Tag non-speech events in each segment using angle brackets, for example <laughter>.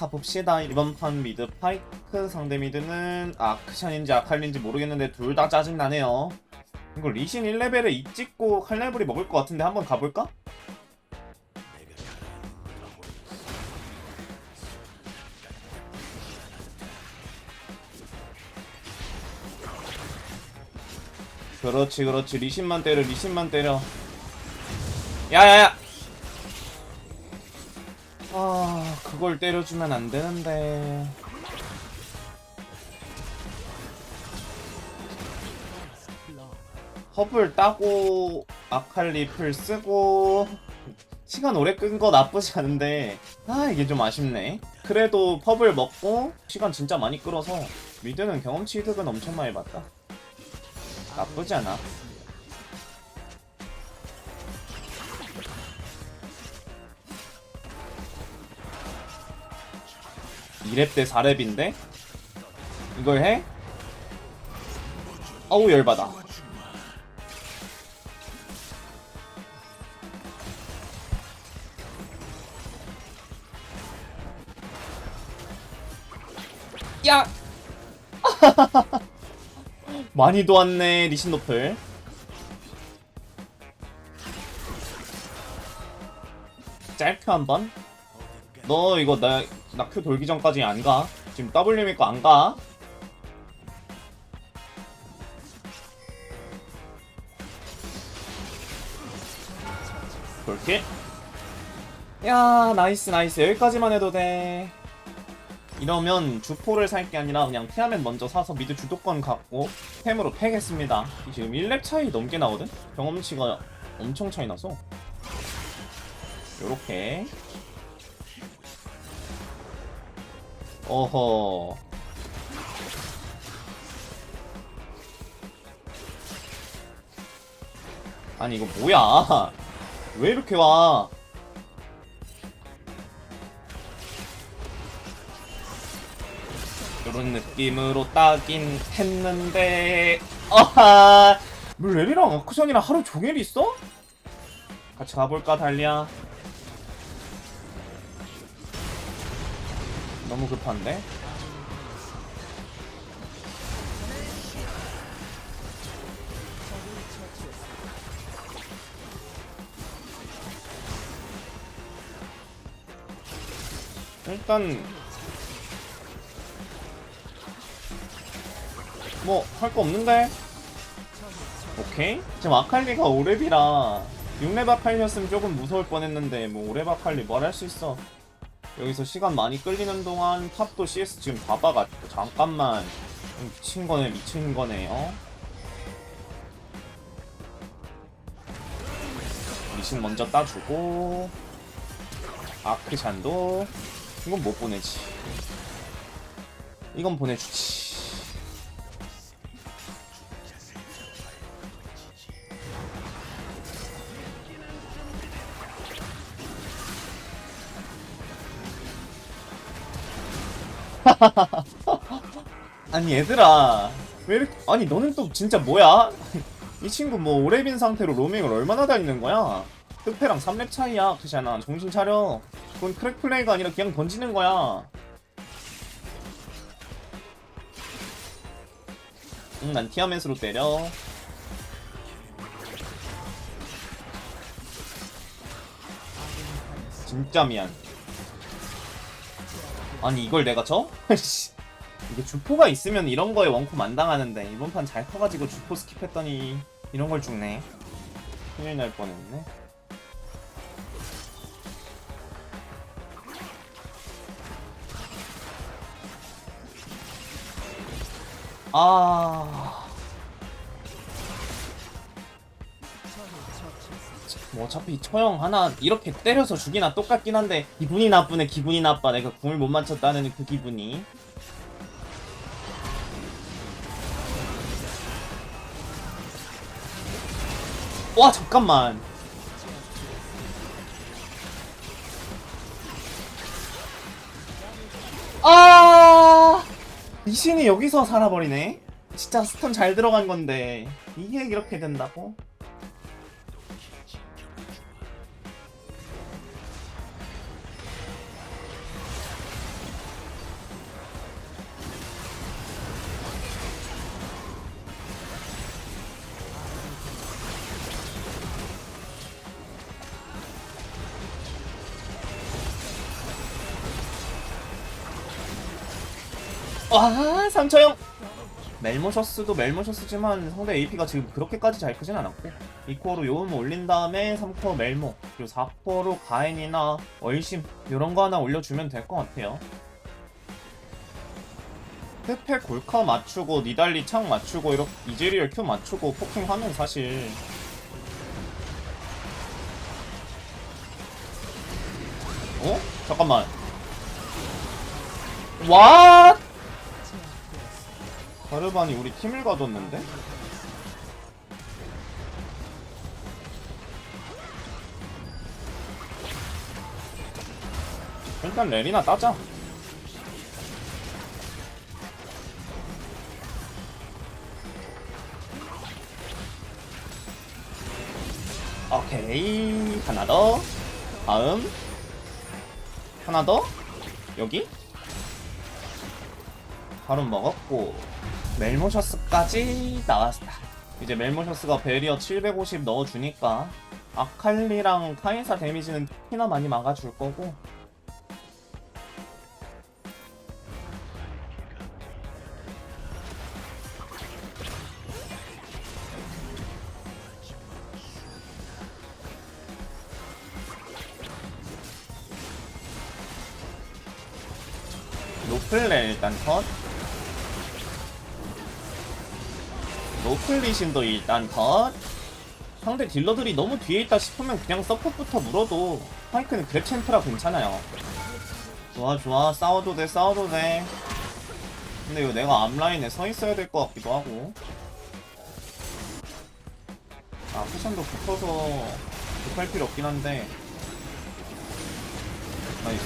가봅시다. 이번 판 미드 파이크 상대 미드는 아크샨인지 아칼린지 모르겠는데 둘 다 짜증나네요. 이거 리신 1레벨에 입 찍고 칼레블이 먹을 것 같은데 한번 가볼까? 그렇지 그렇지 리신만 때려 리신만 때려 야야야 아 그걸 때려주면 안 되는데. 허블 따고 아칼리 풀 쓰고. 시간 오래 끈 거 나쁘지 않은데. 아 이게 좀 아쉽네. 그래도 펍을 먹고 시간 진짜 많이 끌어서 미드는 경험치 이득은 엄청 많이 봤다. 나쁘지 않아 이랩대 4랩인데? 이걸 해? 어우 열받아 야! <laughs> 많이 도왔네 리신 노플 짧게 한번 너 이거 나 나큐 돌기 전까지 안 가. 지금 W미고 안 가. 그렇게. 야 나이스 나이스 여기까지만 해도 돼. 이러면 주포를 살 게 아니라 그냥 피아맨 먼저 사서 미드 주도권 갖고 템으로 패겠습니다. 지금 1렙 차이 넘게 나거든? 경험치가 엄청 차이 나서. 요렇게. 어허. 아니 이거 뭐야? 왜 이렇게 와? 이런 느낌으로 따긴 했는데 어하 물 레리랑 아쿠션이랑 하루 종일 있어? 같이 가볼까 달리야 너무 급한데? 일단 뭐 할 거 없는데? 오케이 지금 아칼리가 오랩이라 6렙 아칼리였으면 조금 무서울 뻔했는데 뭐 오랩 아칼리 뭘 할 수 있어 여기서 시간 많이 끌리는 동안 탑도 CS 지금 다 박았고 잠깐만 미친 거네 미친 거네 어? 미신 먼저 따주고 아크샨도 이건 못 보내지 이건 보내주지 <laughs> 아니 얘들아. 왜 이렇게 아니 너는 또 진짜 뭐야? <laughs> 이 친구 뭐 오래빈 상태로 로밍을 얼마나 다니는 거야? 끝패랑 3렙 차이야. 그잖아. 정신 차려. 그건 크랙 플레이가 아니라 그냥 던지는 거야. 응난 티아멧으로 때려. 진짜 미안 아니 이걸 내가 져? <laughs> 씨. 이게 주포가 있으면 이런 거에 원콤 안 당하는데 이번 판 잘 커가지고 주포 스킵했더니 이런 걸 죽네 큰일 날 뻔했네 아... 뭐 어차피 처형 하나 이렇게 때려서 죽이나 똑같긴 한데 기분이 나쁘네 기분이 나빠. 내가 궁을 못 맞췄다는 그 기분이. 와 잠깐만. 아! 이신이 여기서 살아버리네? 진짜 스톤 잘 들어간 건데. 이게 이렇게 된다고? 와 3처형 멜모셔스도 멜모셔스지만 상대 AP가 지금 그렇게까지 잘 크진 않았고 2코어로 요음 올린 다음에 3코어 멜모 그리고 4코어로 가엔이나 얼심 이런 거 하나 올려주면 될 것 같아요. 페페 골카 맞추고 니달리 창 맞추고 이렇게 이즈리얼 큐 맞추고 포킹하면 사실. 어? 잠깐만. 와 가르반이 우리 팀을 가뒀는데? 일단 레리나 따자. 오케이 하나 더. 다음. 하나 더. 여기. 바로 먹었고 멜모셔스까지 나왔다. 이제 멜모셔스가 베리어 750 넣어주니까 아칼리랑 카이사 데미지는 특히나 많이 막아줄 거고. 노플레 일단 컷 노플리신도 일단 컷 상대 딜러들이 너무 뒤에 있다 싶으면 그냥 서폿부터 물어도 파이크는 그랩 챔프라 괜찮아요. 좋아 좋아. 싸워도 돼 싸워도 돼. 근데 이거 내가 앞라인에 서 있어야 될 것 같기도 하고. 아 쿠션도 붙어서 급할 필요 없긴 한데. 나이스.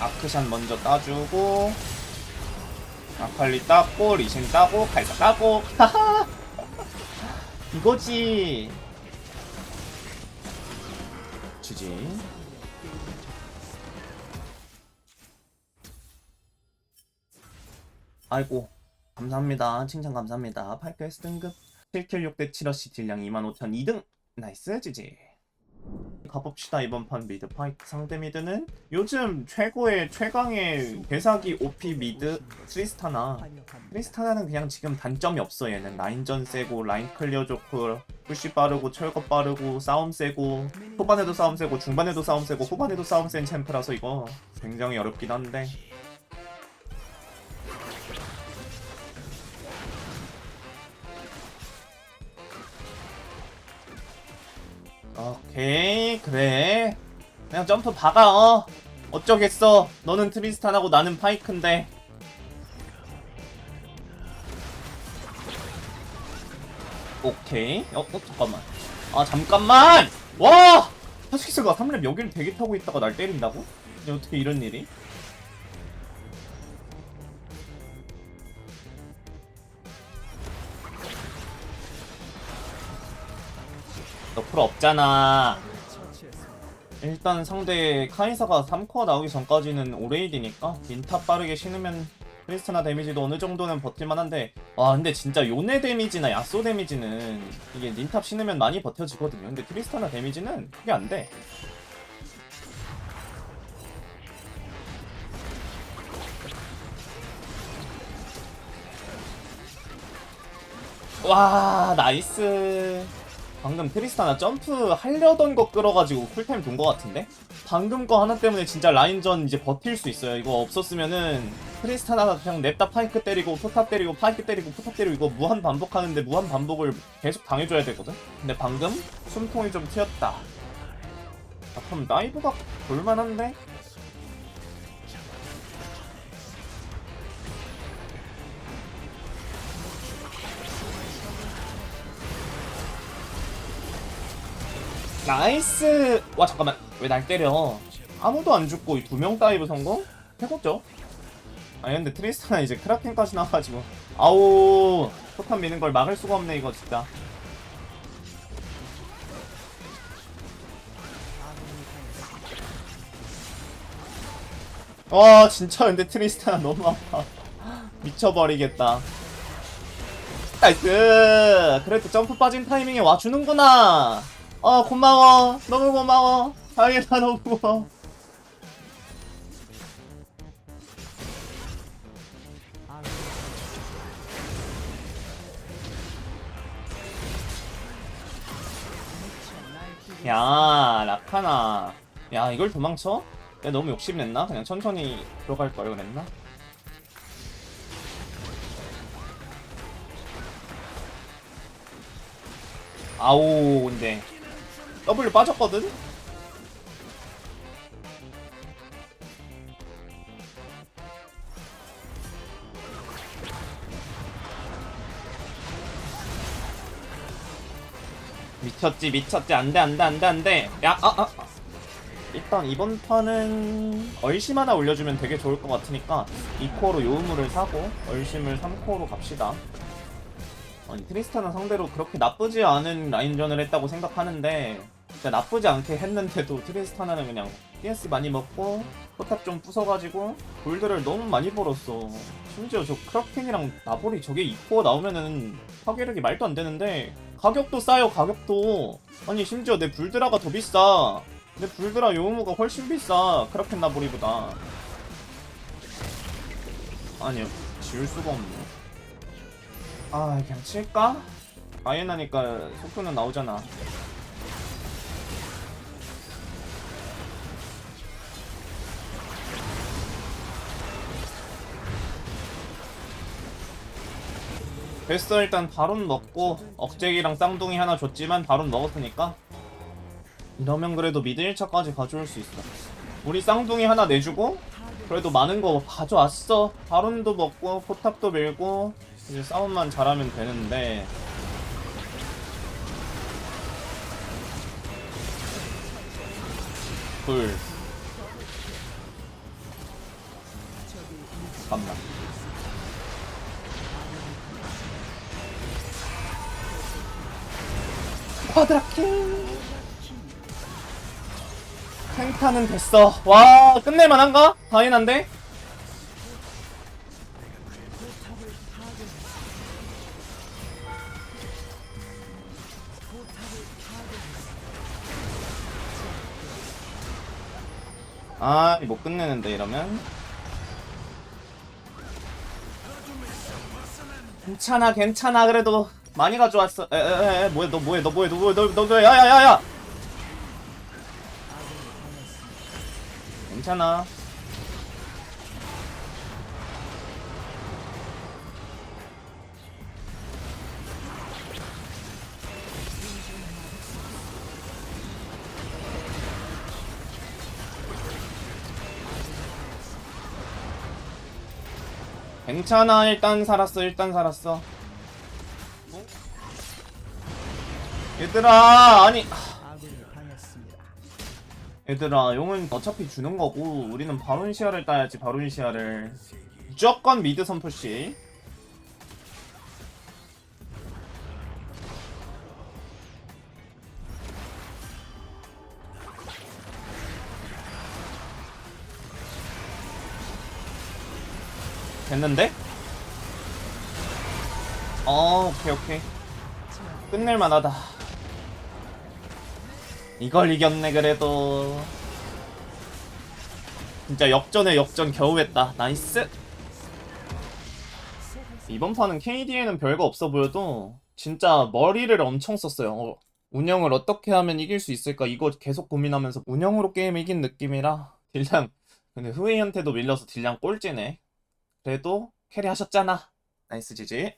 아크샨 먼저 따주고 아칼리 따고 리신 따고 칼사 따고. 이거지. 주지. 아이고 감사합니다. 칭찬 감사합니다. 8개 등급. 7킬 6대 7어시 딜량 25,000 2등. 나이스 지지 가봅시다 이번 판 미드 파이크 상대 미드는 요즘 최고의 최강의 개사기 OP 미드 트리스타나. 트리스타나는 그냥 지금 단점이 없어 얘는. 라인전 세고 라인 클리어 좋고 푸시 빠르고 철거 빠르고 싸움 세고 초반에도 싸움 세고 중반에도 싸움 세고 후반에도 싸움 센 챔프라서 이거 굉장히 어렵긴 한데 오케이 그래. 그냥 점프 박아 어. 어쩌겠어. 너는 트리스탄하고 나는 파이크인데. 오케이. 어, 어 잠깐만. 아 잠깐만! 와! 하스키스가 3렙 여기를 대기 타고 있다가 날 때린다고? 어떻게 이런 일이? 너 풀 없잖아. 일단 상대 카이사가 3코어 나오기 전까지는 오레이디니까 닌탑 빠르게 신으면 크리스트나 데미지도 어느 정도는 버틸만 한데 아 근데 진짜 요네 데미지나 야쏘 데미지는 이게 닌탑 신으면 많이 버텨지거든요. 근데 크리스타나 데미지는 그게 안돼. 와 나이스 방금 트리스타나 점프 하려던 거 끌어가지고 쿨타임 돈거 같은데? 방금 거 하나 때문에 진짜 라인전 이제 버틸 수 있어요. 이거 없었으면은 트리스타나가 그냥 냅다 파이크 때리고 포탑 때리고 파이크 때리고 포탑 때리고 이거 무한 반복하는데 무한 반복을 계속 당해줘야 되거든? 근데 방금 숨통이 좀 튀었다. 아, 그럼 나이브가 볼만한데? 나이스! 와 잠깐만. 왜 날 때려? 아무도 안 죽고 이 두 명 다이브 성공? 해봤죠? 아니 근데 트리스타나 이제 크라켄까지 나와가지고. 아우 포탄 미는 걸 막을 수가 없네 이거 진짜. 와 진짜 근데 트리스타나 <laughs> 너무 아파. 미쳐버리겠다. 나이스! 그래도 점프 빠진 타이밍에 와주는구나 어 고마워 너무 고마워 다행이다 너무 고마워 야 라카나 야 이걸 도망쳐? 내 너무 욕심냈나? 그냥 천천히 들어갈걸 그랬나? 아오 근데 W 빠졌거든? 미쳤지 미쳤지 안돼 안돼 안돼 안돼 야아아 아, 아. 일단 이번 판은 얼심 하나 올려주면 되게 좋을 것 같으니까 2코어로 요우물을 사고 얼심을 3코어로 갑시다 아니 트리스타는 상대로 그렇게 나쁘지 않은 라인전을 했다고 생각하는데 진짜 나쁘지 않게 했는데도 트리스타나는 그냥 PS 많이 먹고 포탑 좀 부숴가지고 골드를 너무 많이 벌었어. 심지어 저 크라켄이랑 나볼이 저게 2코어 나오면은 파괴력이 말도 안 되는데 가격도 싸요 가격도. 아니 심지어 내 불드라가 더 비싸. 내 불드라 요무가 훨씬 비싸 크라켄 나보리보다. 아니요 지울 수가 없네. 아 그냥 칠까? 아예 나니까 속도는 나오잖아 됐어 일단 바론 먹고 억제기랑 쌍둥이 하나 줬지만 바론 먹었으니까 이러면 그래도 미드 1차까지 가져올 수 있어. 우리 쌍둥이 하나 내주고 그래도 많은 거 가져왔어. 바론도 먹고 포탑도 밀고 이제 싸움만 잘하면 되는데. 둘 쿼드라킹 탱타는 됐어 와 끝낼만한가? 다행한데? 아, 못 끝내는데 이러면. 괜찮아, 괜찮아. 그래도 많이 가져왔어. 에에에, 뭐야, 너 뭐해, 너 뭐해, 너 뭐해, 너, 너, 너, 야야야야. 괜찮아. 괜찮아 일단 살았어 일단 살았어 어? 얘들아 아니. 얘들아 용은 어차피 주는 거고 우리는 바론 시야를 따야지 바론 시야를. 무조건 미드 선푸시 됐는데? 어 오케이 오케이. 끝낼만하다 이걸 이겼네 그래도. 진짜 역전에 역전 겨우 했다. 나이스. 이번 판은 KD에는 별거 없어 보여도 진짜 머리를 엄청 썼어요. 어, 운영을 어떻게 하면 이길 수 있을까 이거 계속 고민하면서 운영으로 게임 이긴 느낌이라 딜량 근데 후웨이한테도 밀려서 딜량 꼴찌네. 그래도 캐리 하셨잖아. 나이스 지지